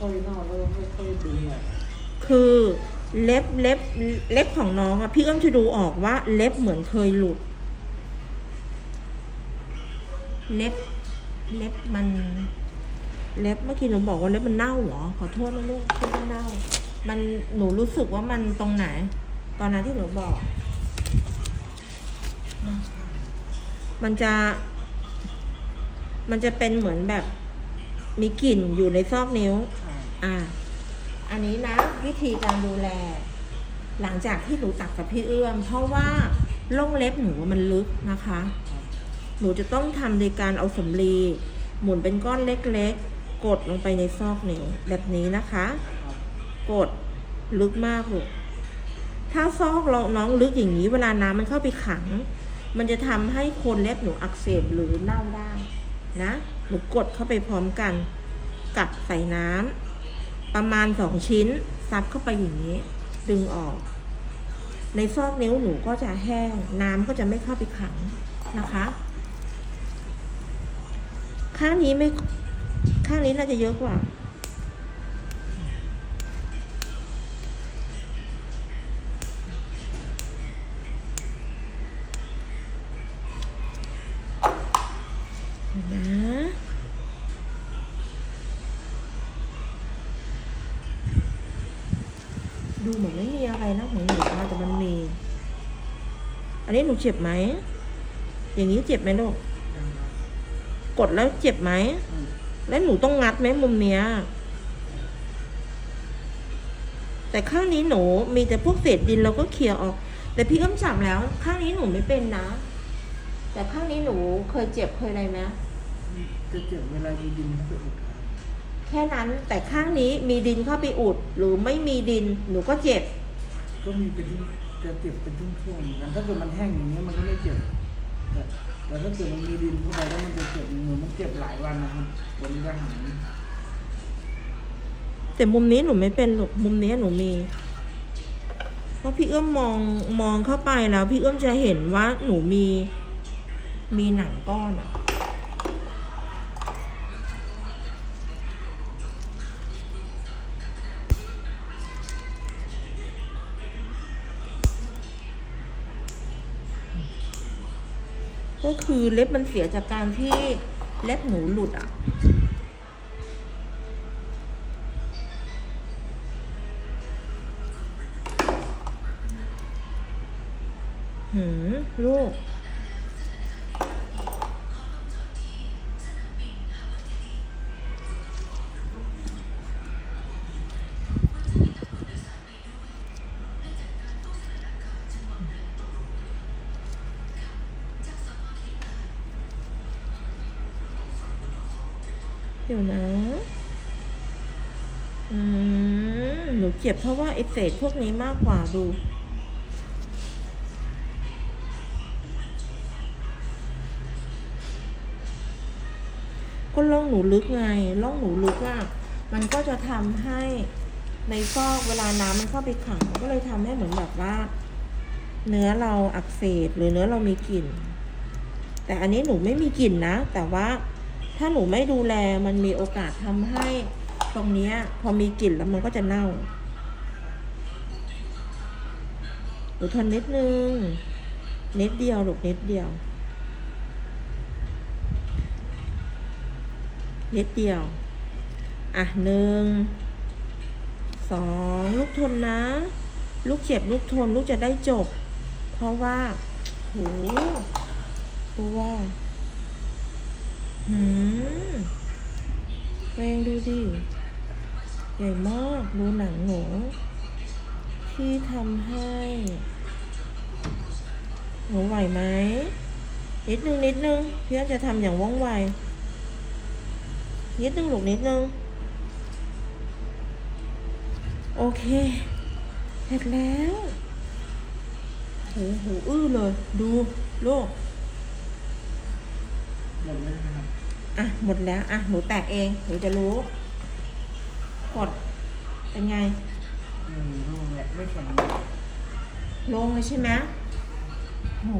ค่อยๆนอกแล้วค่อยๆดึงอะคือเล็บเล็บเล็บของน้องอะพี่เอื้อมจะดูออกว่า เล็บเหมือนเคยหลุด เล็บเล็บมัน เล็บเมื่อกี้หนูบอกว่าเล็บมันเน่าเหรอขอโทษนะลูกที่มันเน่า มันหนูรู้สึกว่ามันตรงไหน ตอนนั้นที่หนูบอก มันจะ มันจะเป็นเหมือนแบบ มีกลิ่นอยู่ในซอกนิ้ว อ่าอันนี้นะวิธีการดูแล หลังจากที่หนูตัดกับพี่เอื้อม เพราะว่าล่องเล็บหนูมันลึกนะคะ หนูจะต้องทำโดยการเอาสำลีหมุนเป็นก้อนเล็กๆ กดลงไปในซอกนิ้วแบบนี้นะคะ กดลึกมากลูกถ้าซอกเราน้องลึกอย่างนี้ เวลาน้ำมันเข้าไปขัง มันจะทำให้โคนเล็บหนูอักเสบหรือเน่าได้นะหนูกดเข้าไปพร้อมกัน กัดใส่น้ำ ประมาณสองชิ้น ซับเข้าไปอย่างนี้ ดึงออก ในซอกนิ้วหนูก็จะแห้ง น้ำก็จะไม่เข้าไปขังนะคะ ข้างนี้ไม่ ข้างนี้น่าจะเยอะกว่า ดูเหมือนไม่มีอะไรนะของหนูนะแต่มันมี อันนี้หนูเจ็บไหม อย่างนี้เจ็บไหมลูก กดแล้วเจ็บไหม แล้วหนูต้องงัดไหมมุมเนี้ย แต่ข้างนี้หนูมีแต่พวกเศษดินเราก็เคลียร์ออก แต่พี่เอื้อมจับแล้ว ข้างนี้หนูไม่เป็นนะ แต่ข้างนี้หนูเคยเจ็บเคยอะไรไหมจะเจ็บเวลาดินเปอุด แค่นั้นแต่ข้างนี้มีดินเข้าไปอุด หรือไม่มีดินหนูก็เจ็บ ก็มีเป็นจะเจ็บเป็นช่วงๆเหมือนกันถ้าเกิดมันแห้งอย่างเงี้ยมันก็ไม่เจ็บแต่แต่ถ้าเกิดมันมีดินเข้าไปแล้วมันจะเจ็บเหมือนมันเจ็บหลายวันนะครับวันนี้ก็หายแต่มุมนี้หนูไม่เป็นหรอกมุมนี้หนูมีเพราะพี่เอื้อมมองมองเข้าไปแล้ว พี่เอื้อมจะเห็นว่าหนูมี มีหนังก้อนอะ ก็คือเล็บมันเสียจากการที่เล็บหนูหลุดอะ หืมลูก เดี๋ยวนะอืมหนูเจ็บเพราะว่าไอเศษพวกนี้มากกว่าดู ก็ล่องหนูลึกไงล่องหนูลึกอะมันก็จะทำให้ในซอกเวลาน้ำมันเข้าไปขังก็เลยทำให้เหมือนแบบว่า เนื้อเราอักเสบหรือเนื้อเรามีกลิ่น แต่อันนี้หนูไม่มีกลิ่นนะ แต่ว่า ถ้าหนูไม่ดูแลมันมีโอกาสทำให้ตรงเนี้ยพอมีกลิ่นแล้วมันก็จะเน่าหนูทนนิดนึงนิดเดียวลูกนิดเดียวนิดเดียว อะหนึ่งสองลูกทนนะ ลูกเจ็บลูกทนลูกจะได้จบ เพราะว่าโหเพราะว่า หืมเรงดูดิ ใหญ่มากดูหนังหนูที่ทำให้ หนูไหวไหม นิดนึง นิดนึง พี่อจะทำอย่างว่องไว นิดนึงลูกนิดนึง โอเค เสร็จแล้วโหโหอื้อเลย ดูลูกหมดเลยนะ อะหมดแล้ว อะหนูแตกเองหนูจะรู้ กดเป็นไงอืมรูปเนี่ยไม่แข็งลงเลยใช่ไหมโห